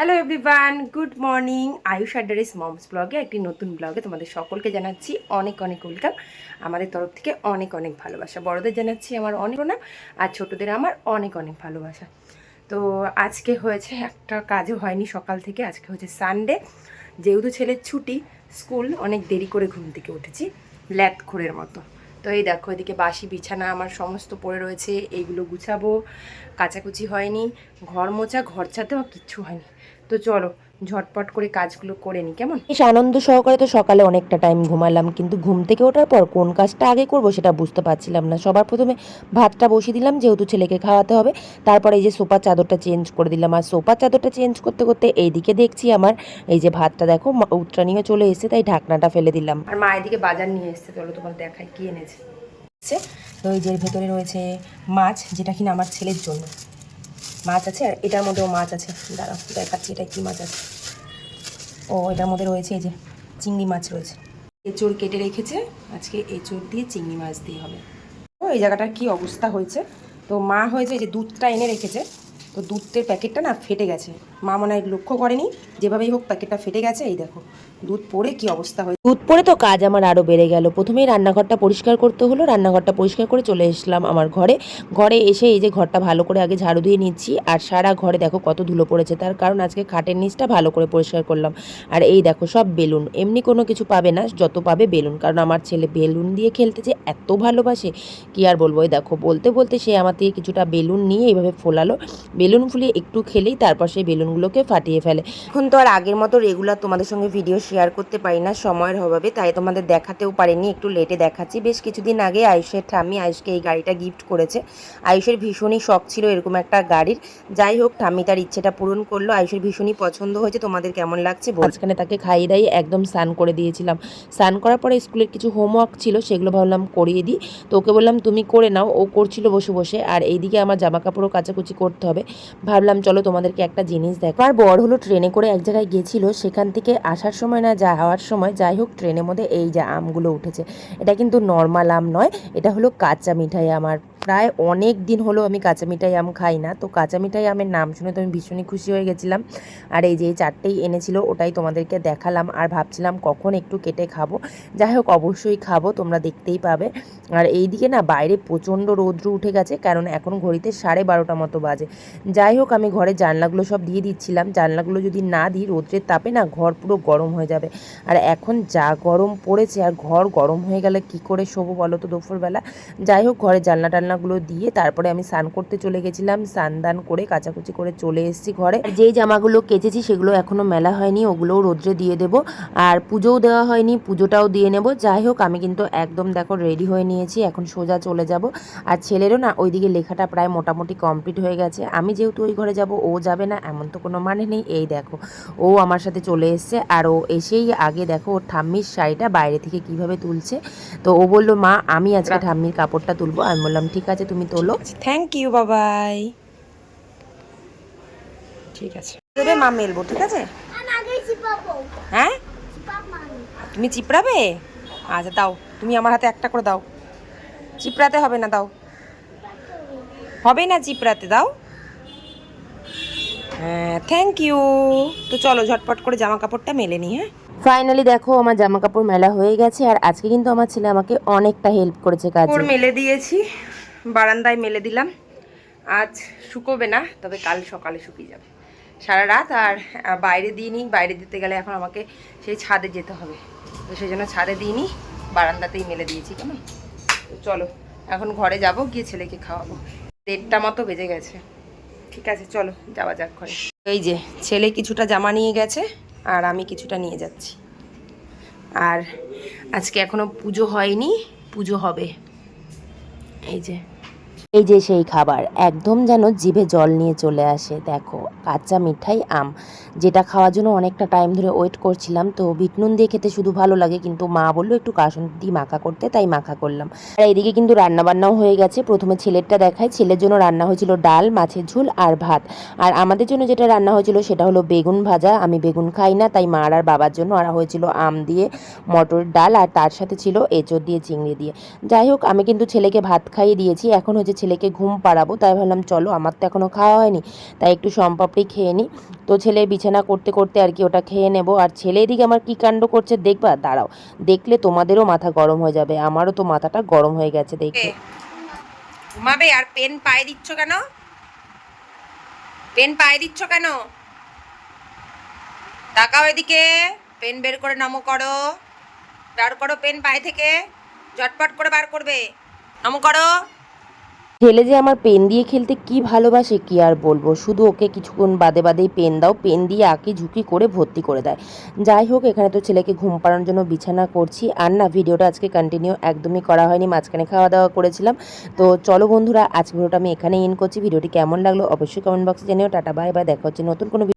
Hello everyone good morning Ayush আড্ডারিস moms ব্লগে একটি নতুন ব্লগে তোমাদের সকলকে জানাচ্ছি অনেক অনেক ওয়েলকাম আমাদের তরফ থেকে অনেক অনেক ভালোবাসা। বড়দের জানাচ্ছি আমার অনেক প্রণাম, আর ছোটদের আমার অনেক অনেক ভালোবাসা। তো আজকে হয়েছে, একটা কাজও হয়নি সকাল থেকে, আজকে হচ্ছে সানডে যেহেতু ছেলের ছুটি, স্কুল, অনেক দেরি করে ঘুম থেকে উঠেছি ল্যাত খোরের মতো। তো এই দেখো, এদিকে বাসি, বিছানা আমার সমস্ত পড়ে রয়েছে এইগুলো গুছাবো। কাচাকুচি হয়নি, ঘর মোছা, ঘর ছাতেও কিচ্ছু হয়নি। তো চলো ঝটপট করে কাজগুলো করে নিই কেমন? বেশ আনন্দ সহকারে তো সকালে অনেকটা টাইম ঘুমালাম কিন্তু ঘুম থেকে ওঠার পর কোন কাজটা আগে করব সেটা বুঝতে পারছিলাম না। সবার প্রথমে ভাতটা বসিয়ে দিলাম যেহেতু ছেলেকে খাওয়াতে হবে তারপরে এই যে সোফার চাদরটা চেঞ্জ করে দিলাম। আর সোফার চাদরটা চেঞ্জ করতে করতে এইদিকে দেখছি আমার এই যে ভাতটা দেখো উত্তরানিও চলে এসেছে তাই ঢাকনাটা ফেলে দিলাম। আর মা এদিকে বাজার নিয়ে এসছে চলো তোমার দেখাই কি এনেছে। তো এই যে ভেতরে রয়েছে মাছ যেটা কিনা আমার ছেলের জন্য। মাছ আছে, আর এটার মধ্যেও মাছ আছে। দাঁড়াও, দেখাচ্ছি এটা কী মাছ আছে। ও, এটার মধ্যে রয়েছে এই যে চিংড়ি মাছ রয়েছে। এঁচড় কেটে রেখেছে, আজকে এঁচড় দিয়ে চিংড়ি মাছ দিয়ে হবে। ও, এই জায়গাটার কী অবস্থা হয়েছে? তো মা হয়েছে যে দুধটা এনে রেখেছে, তো দুধের প্যাকেটটা না ফেটে গেছে। মা মনে হয় লক্ষ্য করেনি। যেভাবেই হোক প্যাকেটটা ফেটে গেছে, এই দেখো, দুধ পড়ে কি অবস্থা হয়েছে দুধ পরে তো কাজ আমার আরও বেড়ে গেল। প্রথমেই রান্নাঘরটা পরিষ্কার করতে হলো, রান্নাঘরটা পরিষ্কার করে চলে এসলাম আমার ঘরে। ঘরে এসে এই যে ঘরটা ভালো করে আগে ঝাড়ু দিয়ে নিচ্ছি, আর সারা ঘরে দেখো কত ধুলো পড়েছে, তার কারণ আজকে খাটের নিচটা ভালো করে পরিষ্কার করলাম। আর এই দেখো সব বেলুন, এমনি কোনো কিছু পাবে না, যত পাবে বেলুন, কারণ আমার ছেলে বেলুন দিয়ে খেলতে যে এত ভালোবাসে, কি আর বলব, এই দেখো, বলতে বলতে সে আমার থেকে কিছুটা বেলুন নিয়ে এইভাবে ফোলালো। বেলুন ফুলিয়ে একটু খেলেই তারপর সেই বেলুনগুলোকে ফাটিয়ে ফেলে। এখন তো আর আগের মতো রেগুলার তোমাদের সঙ্গে ভিডিও শেয়ার করতে পারি না, সময়ের অভাবে, তাই তোমাদের দেখাতেও পারিনি, একটু লেটে দেখাচ্ছি। বেশ কিছুদিন আগে আয়ুষের ঠাম্মি আয়ুষকে এই গাড়িটা গিফট করেছে। আয়ুষের ভীষণই শখ ছিল এরকম একটা গাড়ির। যাই হোক, ঠাম্মি তার ইচ্ছেটা পূরণ করল। আয়ুষের ভীষণই পছন্দ হয়েছে। তোমাদের কেমন লাগছে মাঝখানে তাকে খাইয়ে দাইয়ে একদম স্নান করে দিয়েছিলাম। স্নান করার পরে স্কুলের কিছু হোমওয়ার্ক ছিল, সেগুলো ভাবলাম করিয়ে দিই। তো ওকে বললাম, তুমি করে নাও। ও করছিল বসে বসে। আর এইদিকে আমার জামা কাপড়ও কাচাকুচি করতে হবে। ভাবলাম, চলো তোমাদেরকে একটা জিনিস দেখো আর বর হলো ট্রেনে করে এক জায়গায় গেছিল সেখান থেকে আসার সময় না যাওয়ার সময়, যাই হোক, ট্রেনের মধ্যে এই যে আমগুলো উঠেছে। এটা কিন্তু নর্মাল আম নয়, এটা হলো কাঁচা মিঠাই আমার প্রায় অনেক দিন হলো আমি কাঁচা মিঠাই আম খাই না। তো কাঁচা মিঠাই আমের নাম শুনে তো আমি ভীষণই খুশি হয়ে গেছিলাম। আর এই যে চারটেই এনেছিল, ওটাই তোমাদেরকে দেখালাম আর ভাবছিলাম কখন একটু কেটে খাব। যাই হোক, অবশ্যই খাব, তোমরা দেখতেই পাবে। আর এই দিকে না, বাইরে প্রচণ্ড রৌদ্র উঠে গেছে, কারণ এখন ঘড়িতে সাড়ে বারোটা মতো বাজে। যাই হোক, আমি ঘরে জানলাগুলো সব দিয়ে দিচ্ছিলাম। জানলাগুলো যদি না দিই, রৌদ্রের তাপে না ঘর পুরো গরম হয়ে যাবে। আর এখন যা গরম পড়েছে, আর ঘর গরম হয়ে গেলে কি করে শোবো বলো তো দুপুরবেলা? যাই হোক, ঘরে জানলা টান্নাগুলো দিয়ে তারপরে আমি স্নান করতে চলে গেছিলাম। স্নান দান করে কাচাকুচি করে চলে এসেছি ঘরে। আর যেই জামাগুলো কেচেছি সেগুলো এখনও মেলা হয়নি ওগুলোও রোদ্রে দিয়ে দেব। আর পুজোও দেওয়া হয়নি পুজোটাও দিয়ে নেব। যাই হোক আমি কিন্তু একদম দেখো রেডি হয়ে নিয়েছি এখন সোজা চলে যাব। আর ছেলেরও না ওইদিকে লেখাটা প্রায় মোটামুটি কমপ্লিট হয়ে গেছে। আমি যেহেতু ওই ঘরে যাব ও যাবে না এমন তো কোনো মানে নেই। এই দেখো ও আমার সাথে চলে এসছে। আর ও এসেই আগে দেখো ওর ঠাম্মির শাড়িটা বাইরে থেকে কীভাবে তুলছে। তো ও বলল মা আমি আজকে ঠাম্মির কাপড়টা তুলবো। আমি বললাম ঠিক আছে তুমি তোলো। থ্যাংক ইউ বাবাই ঠিক আছে। দেবে মা মেলবো ঠিক আছে? আমি আগে চিপাবো হ্যাঁ? চিপাব তুমি চিপড়াবে? আচ্ছা দাও। তুমি আমার হাতে একটা করে দাও। চিপড়াতে হবে না দাও। হবে না চিপড়াতে দাও। হ্যাঁ থ্যাংক ইউ তো চলো ঝটপট করে জামা কাপড়টা মেলে নি হ্যাঁ? ফাইনালি দেখো আমার জামা কাপড় মেলা হয়ে গেছে আর আজকে কিন্তু আমার ছেলে আমাকে অনেকটা হেল্প করেছে কাজে। মেলে দিয়েছি। বারান্দায় মেলে দিলাম। আজ শুকোবে না, তবে কাল সকালে শুকিয়ে যাবে। সারা রাত আর বাইরে দিইনি, বাইরে দিতে গেলে এখন আমাকে সেই ছাদে যেতে হবে। তো সেই জন্য ছাদে দিইনি, বারান্দাতেই মেলে দিয়েছি, কেমন? চলো, এখন ঘরে যাব, গিয়ে ছেলেকে খাওয়াবো। দেড়টা মতো বেজে গেছে। ঠিক আছে, চলো, যাওয়া যাক ঘরে। এই যে, ছেলে কিছুটা জামা নিয়ে গেছে, আর আমি কিছুটা নিয়ে যাচ্ছি। আর আজকে এখনও পুজো হয়নি, পুজো হবে। এই যে এই যে সেই খাবার, একদম যেন জিভে জল নিয়ে চলে আসে। দেখো, কাঁচা মিঠাই আম, যেটা খাওয়ার জন্য অনেকটা টাইম ধরে ওয়েট করছিলাম। তো বিট নুন দিয়ে খেতে শুধু ভালো লাগে, কিন্তু মা বলল একটু কাসন দিয়ে মাখা করতে, তাই মাখা করলাম। আর এইদিকে কিন্তু রান্না বান্নাও হয়ে গেছে। প্রথমে ছেলেরটা দেখায়। ছেলের জন্য রান্না হয়েছিল ডাল, মাছের ঝোল আর ভাত। আর আমাদের জন্য যেটা রান্না হয়েছিল সেটা হলো বেগুন ভাজা। আমি বেগুন খাই না, তাই মার আর বাবার জন্য আর হয়েছিল আম দিয়ে, মটর ডাল, আর তার সাথে ছিল এঁচড় দিয়ে, চিংড়ি দিয়ে। যাই হোক, আমি কিন্তু ছেলেকে ভাত খাইয়ে দিয়েছি। এখন হচ্ছে ছেলেকে ঘুম পাড়াবো। তাই ভাবলাম, চলো, আমার তো এখনও খাওয়া হয়নি, তাই একটু সম্পাপড়ি খেয়ে নিই তো ছেলে বিছানা করতে করতে আর কি ওটা খেয়ে নেব। আর ছেলে এদিকে আমার কী কাণ্ড করছে দেখবা? দাঁড়াও, দেখলে তোমাদেরও মাথা গরম হয়ে যাবে, আমারও তো মাথাটা গরম হয়ে গেছে দেখে ঘুমাবে? আর পেন পায়ে দিচ্ছ কেন? পেন পায়ে দিচ্ছ কেন? তাকাও এদিকে, পেন বের করে নমো করো। বার করো পেন পায়ে থেকে, ঝটপট করে বার করবে। নমো করো। ছেলে যে আমার পেন দিয়ে খেলতে কি ভালোবাসে কি আর বলব? শুধু ওকে কিছুক্ষণ বাদে বাদেই পেন দাও, পেন দিয়ে আঁকি ঝুঁকি করে ভর্তি করে দেয়। যাই হোক, এখানে তো ছেলেকে ঘুম পাড়ানোর জন্য বিছানা করছি। আর না, ভিডিওটা আজকে কন্টিনিউ একদমই করা হয়নি, মাঝখানে খাওয়া দাওয়া করেছিলাম। তো চলো বন্ধুরা আজকে ভিডিওটা আমি এখানে ইন করছি। ভিডিওটি কেমন লাগল অবশ্যই কমেন্ট বক্সে জানিও। টাটা বাই বাই দেখা হচ্ছে নতুন কোনো